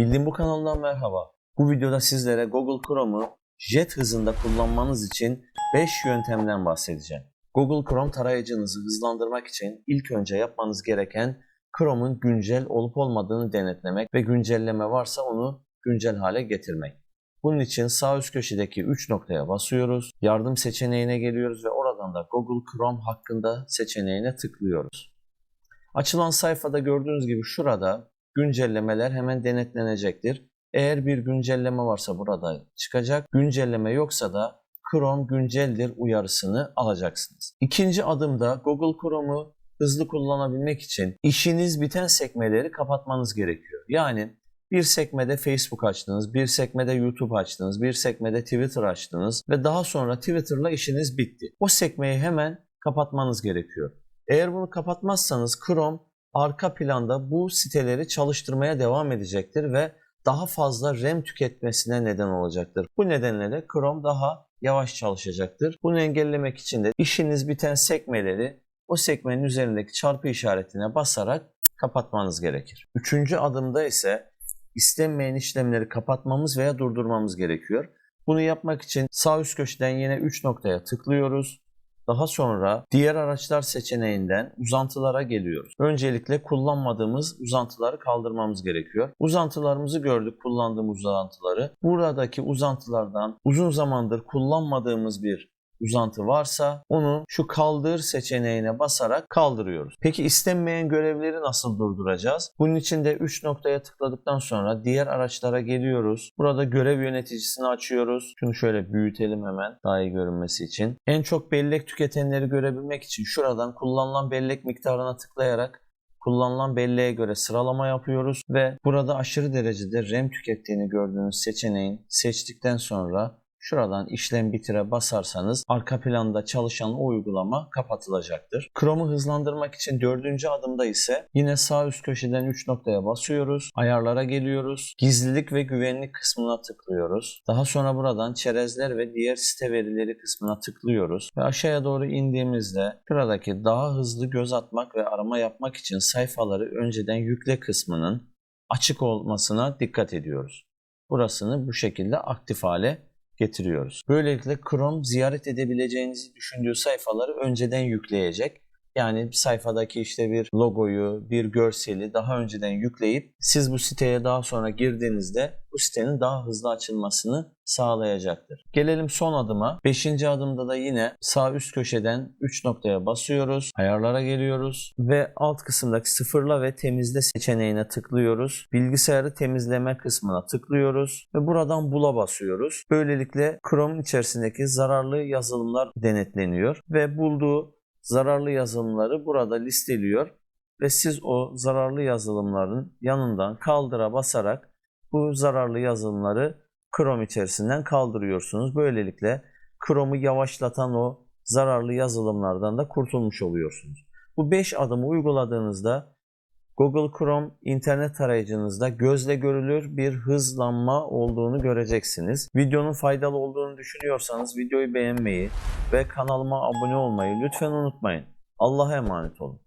Bildiğim bu kanaldan merhaba. Bu videoda sizlere Google Chrome'u jet hızında kullanmanız için 5 yöntemden bahsedeceğim. Google Chrome tarayıcınızı hızlandırmak için ilk önce yapmanız gereken Chrome'un güncel olup olmadığını denetlemek ve güncelleme varsa onu güncel hale getirmek. Bunun için sağ üst köşedeki 3 noktaya basıyoruz. Yardım seçeneğine geliyoruz ve oradan da Google Chrome hakkında seçeneğine tıklıyoruz. Açılan sayfada gördüğünüz gibi şurada güncellemeler hemen denetlenecektir. Eğer bir güncelleme varsa burada çıkacak. Güncelleme yoksa da Chrome günceldir uyarısını alacaksınız. İkinci adımda Google Chrome'u hızlı kullanabilmek için işiniz biten sekmeleri kapatmanız gerekiyor. Yani bir sekmede Facebook açtınız, bir sekmede YouTube açtınız, bir sekmede Twitter açtınız ve daha sonra Twitter'la işiniz bitti. O sekmeyi hemen kapatmanız gerekiyor. Eğer bunu kapatmazsanız Chrome arka planda bu siteleri çalıştırmaya devam edecektir ve daha fazla RAM tüketmesine neden olacaktır. Bu nedenle de Chrome daha yavaş çalışacaktır. Bunu engellemek için de işiniz biten sekmeleri o sekmenin üzerindeki çarpı işaretine basarak kapatmanız gerekir. Üçüncü adımda ise istenmeyen işlemleri kapatmamız veya durdurmamız gerekiyor. Bunu yapmak için sağ üst köşeden yine 3 noktaya tıklıyoruz. Daha sonra diğer araçlar seçeneğinden uzantılara geliyoruz. Öncelikle kullanmadığımız uzantıları kaldırmamız gerekiyor. Uzantılarımızı gördük, kullandığımız uzantıları. Buradaki uzantılardan uzun zamandır kullanmadığımız bir uzantı varsa onu şu kaldır seçeneğine basarak kaldırıyoruz. Peki istenmeyen görevleri nasıl durduracağız? Bunun için de 3 noktaya tıkladıktan sonra diğer araçlara geliyoruz. Burada görev yöneticisini açıyoruz. Şunu şöyle büyütelim hemen daha iyi görünmesi için. En çok bellek tüketenleri görebilmek için şuradan kullanılan bellek miktarına tıklayarak kullanılan belleğe göre sıralama yapıyoruz ve burada aşırı derecede RAM tükettiğini gördüğünüz seçeneğin seçtikten sonra Şuradan işlem bitire basarsanız arka planda çalışan o uygulama kapatılacaktır. Chrome'u hızlandırmak için dördüncü adımda ise yine sağ üst köşeden 3 noktaya basıyoruz. Ayarlara geliyoruz. Gizlilik ve güvenlik kısmına tıklıyoruz. Daha sonra buradan çerezler ve diğer site verileri kısmına tıklıyoruz. Ve aşağıya doğru indiğimizde şuradaki daha hızlı göz atmak ve arama yapmak için sayfaları önceden yükle kısmının açık olmasına dikkat ediyoruz. Burasını bu şekilde aktif hale getiriyoruz. Böylelikle Chrome ziyaret edebileceğinizi düşündüğü sayfaları önceden yükleyecek. Yani sayfadaki işte bir logoyu, bir görseli daha önceden yükleyip siz bu siteye daha sonra girdiğinizde bu sitenin daha hızlı açılmasını sağlayacaktır. Gelelim son adıma. Beşinci adımda da yine sağ üst köşeden 3 noktaya basıyoruz. Ayarlara geliyoruz ve alt kısımdaki sıfırla ve temizle seçeneğine tıklıyoruz. Bilgisayarı temizleme kısmına tıklıyoruz ve buradan bula basıyoruz. Böylelikle Chrome'un içerisindeki zararlı yazılımlar denetleniyor ve bulduğu zararlı yazılımları burada listeliyor ve siz o zararlı yazılımların yanından kaldıra basarak bu zararlı yazılımları Chrome içerisinden kaldırıyorsunuz. Böylelikle Chrome'u yavaşlatan o zararlı yazılımlardan da kurtulmuş oluyorsunuz. Bu 5 adımı uyguladığınızda Google Chrome internet tarayıcınızda gözle görülür bir hızlanma olduğunu göreceksiniz. Videonun faydalı olduğunu düşünüyorsanız videoyu beğenmeyi ve kanalıma abone olmayı lütfen unutmayın. Allah'a emanet olun.